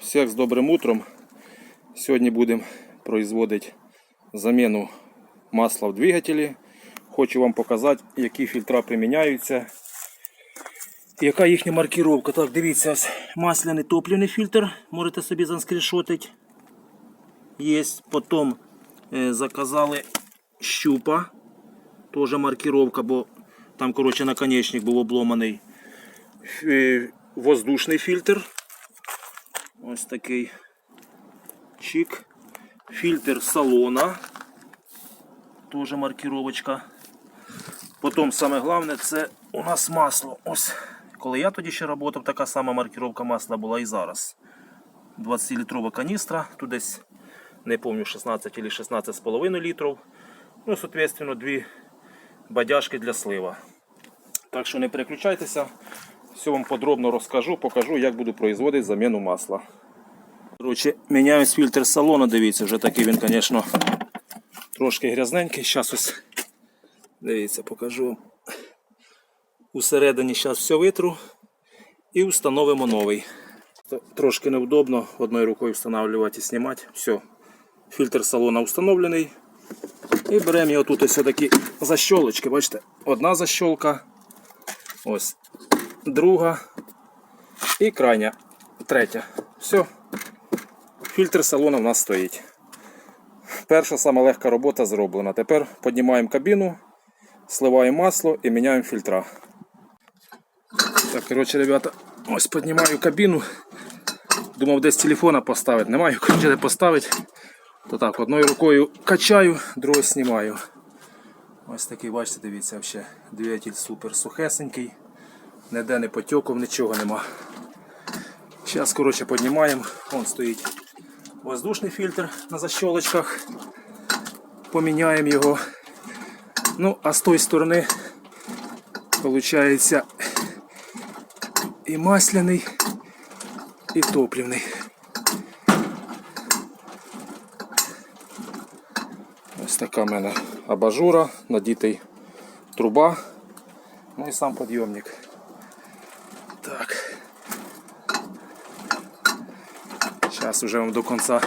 Всіх з добрим утром. Сьогодні будемо производити заміну масла в двигателі. Хочу вам показати, які фільтра приміняються. Яка їхня маркировка. Так, дивіться, ось масляний топливний фільтр. Можете собі занскріншотити. Є. Потім е, заказали щупа. Теж маркировка, бо там, коротше, наконечник був обломаний. Е, Воздушний фільтр. Ось такий чик. Фільтр салона. Теж маркировочка. Потім саме головне це у нас масло. Ось. Коли я тоді ще працював, така сама маркировка масла була і зараз. 20-літрова каністра, тут десь не пам'ятаю 16 чи 16,5 літрів. Ну, соответственно, дві бадяжки для слива. Так що не переключайтеся. Все вам подробно розкажу, покажу, як буду производити заміну масла. Короче, міняюсь фільтр салону, дивіться, вже такий він, звісно, трошки грязненький. Зараз ось, дивіться, покажу. Усередині зараз все витру і встановимо новий. Трошки неудобно одною рукою встановлювати і знімати. Все. Фільтр салона встановлений. І беремо його тут ось такі защолочки. Бачите, одна защолка. Ось друга і крайня, третя. Все. Фільтр салону в нас стоїть. Перша сама легка робота зроблена. Тепер піднімаємо кабіну, сливаємо масло і міняємо фільтра. Так, коротше, ребята, ось піднімаю кабіну. Думав десь телефона поставити. Немає коротше, де поставити. То так, одною рукою качаю, другою знімаю. Ось такий, бачите, дивіться, взагалі, двигатель супер сухесенький. Ніде не потьоків, нічого нема. Зараз, коротше, піднімаємо. Вон стоїть воздушний фільтр на защолочках. Поміняємо його. Ну, а з тої сторони, виходить, і масляний, і топливний. Ось така в мене абажура, надітий труба, ну і сам підйомник. Так. Зараз уже вам до кінця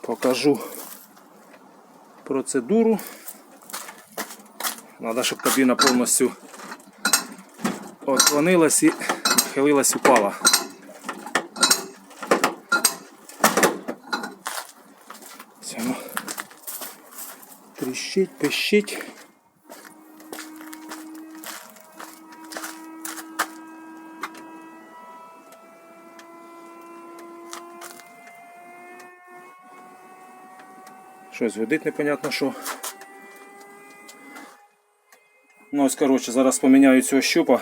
покажу процедуру. Треба, щоб кабіна повністю отклонилась і хилилась, упала. Тріщить, пищить. Щось гудить непонятно що. Ну ось, коротше, зараз поміняю цього щупа.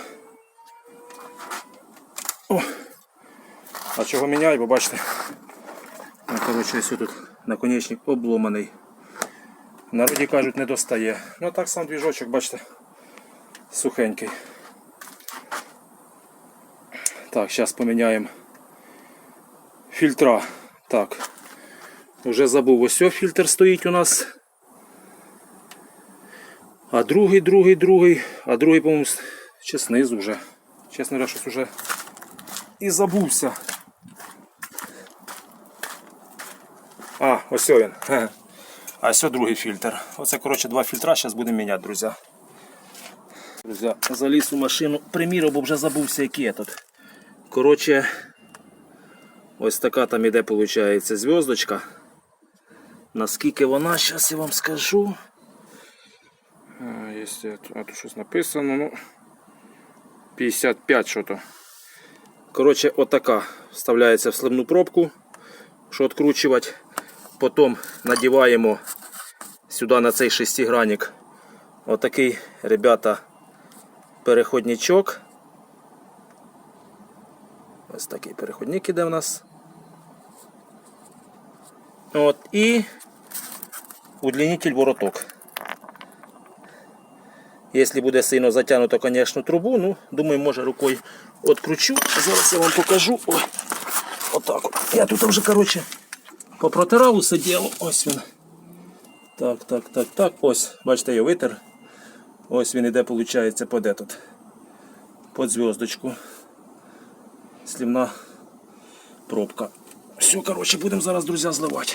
О! А чого міняю, бо бачите. Ну, коротше, ось тут наконечник обломаний. Народі кажуть, не достає. Ну так сам двіжочок, бачите, сухенький. Так, зараз поміняємо фільтра. Так. Уже забув, ось ось фільтр стоїть у нас. А другий, другий, другий, а другий, по-моєму, ще знизу вже. Чесно говоря, щось уже і забувся. А, ось він. А ось другий фільтр. Оце, коротше, два фільтра, зараз будемо міняти, друзі. Друзі, заліз у машину, примірив, бо вже забувся, який я тут. Коротше, ось така там іде, виходить, зв'язочка. Наскільки вона, зараз я вам скажу. А тут щось написано, ну 55 що то. Коротше, отака вставляється в сливну пробку, що відкручувати. Потім надіваємо сюди на цей шестигранник отакий, ребята, переходничок. Ось такий переходник іде в нас. От, і удлінитель вороток. Якщо буде сильно затягнуто, звісно, трубу, ну, думаю, може рукою відкручу. Зараз я вам покажу. Ой, отак от. Я тут вже, коротше, попротирав усе діло. Ось він. Так, так, так, так. Ось, бачите, я витер. Ось він іде, виходить, под этот. Под зв'язочку. слівна пробка. Все, коротше, будемо зараз, друзі, зливати.